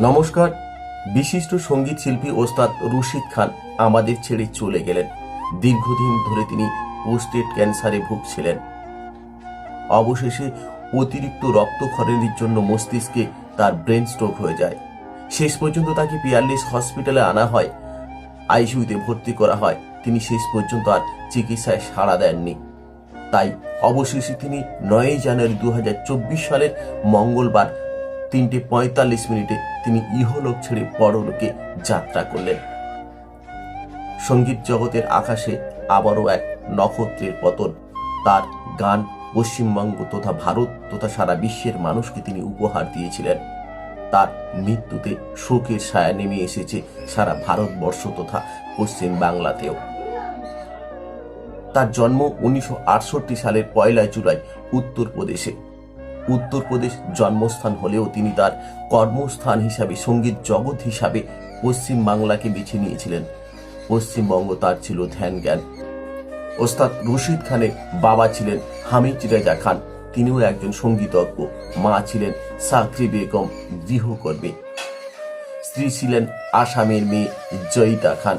নমস্কার। বিশিষ্ট সংগীত শিল্পী ওস্তাদ রশিদ খান আমাদের ছেড়ে চলে গেলেন। দীর্ঘদিন ধরে তিনি পোস্টেড ক্যান্সারে ভুগছিলেন। অবশেষে অতিরিক্ত রক্তক্ষরণের জন্য মস্তিষ্কে তার ব্রেন স্ট্রোক হয়ে যায়। শেষ পর্যন্ত তাকে পিয়ারলিস হসপিটালে আনা হয়। আইসিইউতে ভর্তি করা হয়। তিনি শেষ পর্যন্ত আর চিকিৎসায় সাড়া দেননি। তাই অবশেষে তিনি নয়ই জানুয়ারি দু হাজার চব্বিশ সালের মঙ্গলবার তিনটে পঁয়তাল্লিশ মিনিটে তিনি ইহলোক ছেড়ে পরলোকে যাত্রা করলেন। সংগীত জগতের আকাশে আবারও এক নক্ষত্রের পতন। তার গান পশ্চিমবঙ্গ তথা ভারত তথা সারা বিশ্বের মানুষকে তিনি উপহার দিয়েছিলেন। তার মৃত্যুতে শোকের ছায়া নেমে এসেছে সারা ভারতবর্ষ তথা পশ্চিম বাংলাতেও। তার জন্ম উনিশশো আটষট্টি সালের পয়লা জুলাই উত্তরপ্রদেশে। উত্তরপ্রদেশ জন্মস্থান হলেও তিনি তার কর্মস্থান হিসাবে, সংগীত জগৎ হিসাবে পশ্চিম বাংলাকে বেছে নিয়েছিলেন। পশ্চিমবঙ্গ তার ছিল ধ্যান জ্ঞান ওস্তাদ রশিদ খানের বাবা ছিলেন হামিদ রেজা খান। তিনিও একজন সঙ্গীতজ্ঞ। মা ছিলেন সাকরি বেগম, গৃহকর্মী। স্ত্রী ছিলেন আসামের মেয়ে জয়িতা খান।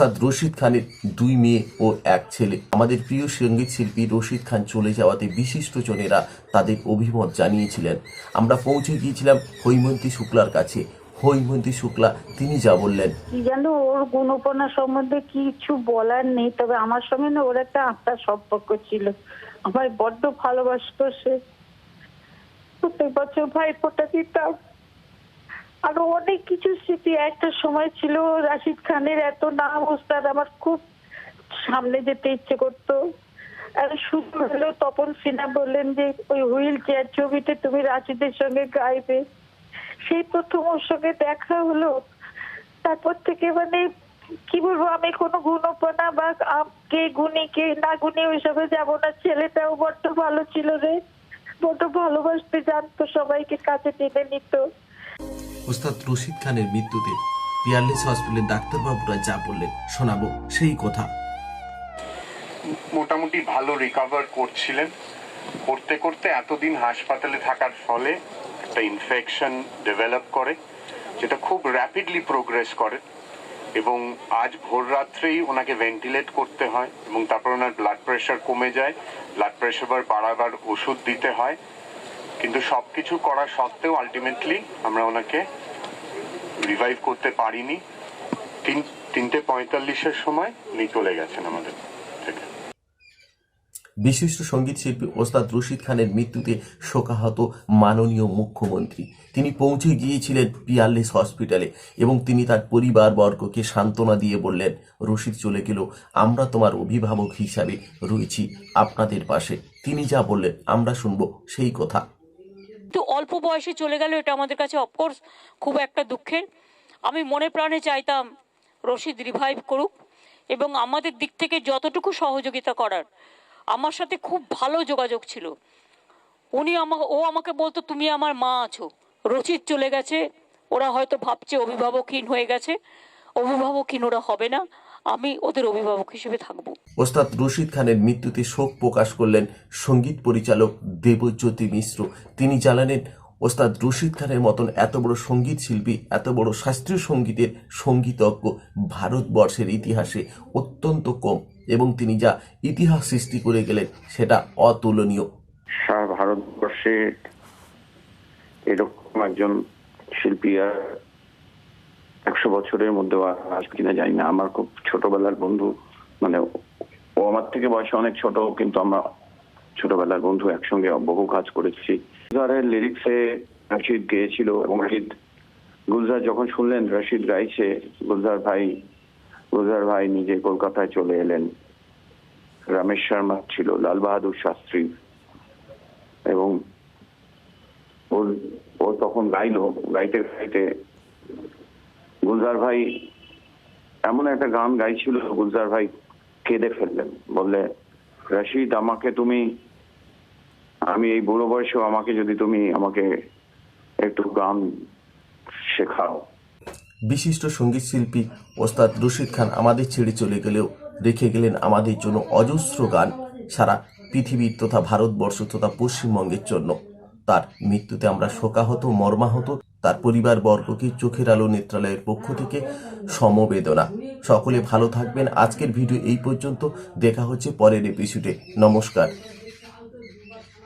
অর্থাৎ রশিদ খানের দুই মেয়ে ও এক ছেলে। আমাদের প্রিয় সংগীত শিল্পী রশিদ খান চলে যাওয়াতে বিশিষ্টজনেরা তাদের অভিমত জানিয়েছিলেন। আমরা পৌঁছে গিয়েছিলাম হৈমন্তী শুক্লার কাছে। হৈমন্তী শুক্লা, তিনি যা বললেন। কি জানো, ওর গুণপনা সম্বন্ধে কিছু বলার নেই, তবে আমার সঙ্গে না ওর একটা আত্মার সম্পর্ক ছিল। আমার বড্ড ভালোবাসতো সে। প্রত্যেক বছর ভাই ফোটা দিতাম। আরও অনেক কিছু স্মৃতি, একটা সময় ছিল রাশিদ খানের এত নাম ওস্তাদ, আমার খুব সামনে যেতে ইচ্ছে করতো। শুধু হলো তপন সিনহা বললেন যে, ওই হুইল চেয়ার ছবিতে তুমি রাশিদের সঙ্গে গাইবে। সেই প্রথম ওর সঙ্গে দেখা হলো। তারপর থেকে মানে কি বলব, আমি কোনো গুণপনা বা কে গুণী, কে না গুণী ওইসবে যাব না। ছেলেটাও বড্ড ভালো ছিল রে, বড্ড ভালোবাসতে জানতো, সবাইকে কাছে টেনে নিত। ওস্তাদ রশিদ খানের মৃত্যুতে পিয়ারলেস হসপিটালের ডাক্তারবাবুরা যা বললেন শোনাবো সেই কথা। মোটামুটি ভালো রিকভার করছিলেন। করতে করতে এতদিন হাসপাতালে থাকার ফলে একটা ইনফেকশন ডেভেলপ করে, যেটা খুব র্যাপিডলি প্রোগ্রেস করে এবং আজ ভোর রাত্রেই ওনাকে ভেন্টিলেট করতে হয় এবং তারপর ওনার ব্লাড প্রেশার কমে যায় ব্লাড প্রেশার বাড়াবার ওষুধ দিতে হয়। কিন্তু সবকিছু করা সত্ত্বেও আলটিমেটলি আমরা ওনাকে রিভাইভ করতে পারিনি। তিন, তিনটে পঁয়তাল্লিশের সময় উনি চলে গেছেন আমাদের থেকে। বিশিষ্ট সংগীত শিল্পী ওস্তাদ রশিদ খানের মৃত্যুতে শোকাহত মাননীয় মুখ্যমন্ত্রী। তিনি পৌঁছে গিয়েছিলেন পিয়ারলেস হসপিটালে এবং তিনি তার পরিবারবর্গকে সান্ত্বনা দিয়ে বললেন, রশিদ চলে গেল, আমরা তোমার অভিভাবক হিসাবে রয়েছি আপনাদের পাশে। তিনি যা বললেন, আমরা শুনব সেই কথা। কিন্তু অল্প বয়সে চলে গেল, এটা আমাদের কাছে অফকোর্স খুব একটা দুঃখের। আমি মনে প্রাণে চাইতাম রশিদ রিভাইভ করুক এবং আমাদের দিক থেকে যতটুকু সহযোগিতা করার, আমার সাথে খুব ভালো যোগাযোগ ছিল। উনি আমাকে ও আমাকে বলতো, তুমি আমার মা আছো, রশিদ চলে গেছে, ওরা হয়তো ভাবছে অভিভাবকহীন হয়ে গেছে, অভিভাবকহীন ওরা হবে না। আমি ওদের অভিভাবক হিসেবে থাকব। ওস্তাদ রশিদ খানের মৃত্যুতে শোক প্রকাশ করলেন সংগীত পরিচালক দেবজ্যোতি মিশ্র। তিনি জানালেন ওস্তাদ রশিদ খানের মতন এত বড় সংগীত শিল্পী এত বড় শাস্ত্রীয় সঙ্গীতের সঙ্গীতজ্ঞ ভারতবর্ষের ইতিহাসে অত্যন্ত কম এবং তিনি যা ইতিহাস সৃষ্টি করে গেলেন সেটা অতুলনীয়। সারা ভারতবর্ষে এরকম একজন শিল্পী আর একশো বছরের মধ্যে আসবে কিনা জানি না। আমার খুব ছোটবেলার বন্ধু মানে ও আমার থেকে বয়সে অনেক ছোট, কিন্তু আমরা ছোটবেলার বন্ধু একসঙ্গে বহু কাজ করেছি। লিরিক্সে রশিদ গেয়েছিল এবং রশিদ, গুলজার যখন শুনলেন, রশিদ গাইছে, গুলজার ভাই গুলজার ভাই নিজে কলকাতায় চলে এলেন। রমেশ শর্মা ছিল, লাল বাহাদুর শাস্ত্রী। এবং ও তখন গাইলো, গাইতে গাইতে গুলজার ভাই এমন একটা গান গাইছিল, গুলজার ভাই কেঁদে ফেললেন। বললে, রশিদ, আমাকে তুমি, আমি এই বুড়ো বয়সেও আমাকে যদি তুমি আমাকে একটু গান শেখাও। বিশিষ্ট সংগীত শিল্পী ওস্তাদ রশিদ খান আমাদের ছেড়ে চলে গেলেও রেখে গেলেন আমাদের জন্য অজস্র গান সারা পৃথিবীর তথা ভারতবর্ষ তথা পশ্চিমবঙ্গের জন্য। তার মৃত্যুতে আমরা শোকাহত, মর্মাহত তার পরিবার বর্গকে চোখের আলো নেত্রালয়ের পক্ষ থেকে সমবেদনা। সকলে ভালো থাকবেন। আজকের ভিডিও এই পর্যন্ত। দেখা হচ্ছে পরের এপিসোডে নমস্কার।